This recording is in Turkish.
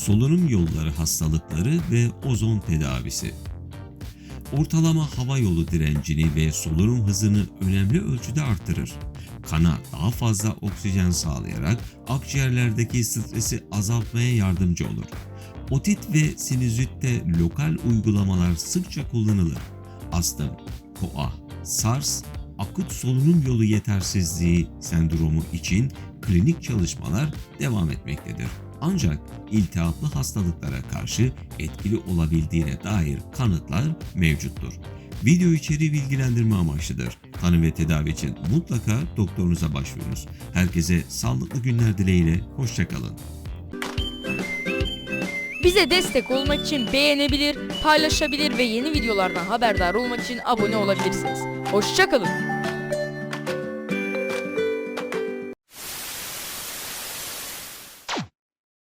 solunum yolları hastalıkları ve ozon tedavisi. Ortalama hava yolu direncini ve solunum hızını önemli ölçüde artırır. Kana daha fazla oksijen sağlayarak akciğerlerdeki stresi azaltmaya yardımcı olur. Otit ve sinüzitte lokal uygulamalar sıkça kullanılır. Astım, koa, SARS, akut solunum yolu yetersizliği sendromu için klinik çalışmalar devam etmektedir. Ancak iltihaplı hastalıklara karşı etkili olabildiğine dair kanıtlar mevcuttur. Video içeriği bilgilendirme amaçlıdır. Tanı ve tedavi için mutlaka doktorunuza başvurunuz. Herkese sağlıklı günler dileğiyle, hoşçakalın. Bize destek olmak için beğenebilir, paylaşabilir ve yeni videolardan haberdar olmak için abone olabilirsiniz. Hoşçakalın.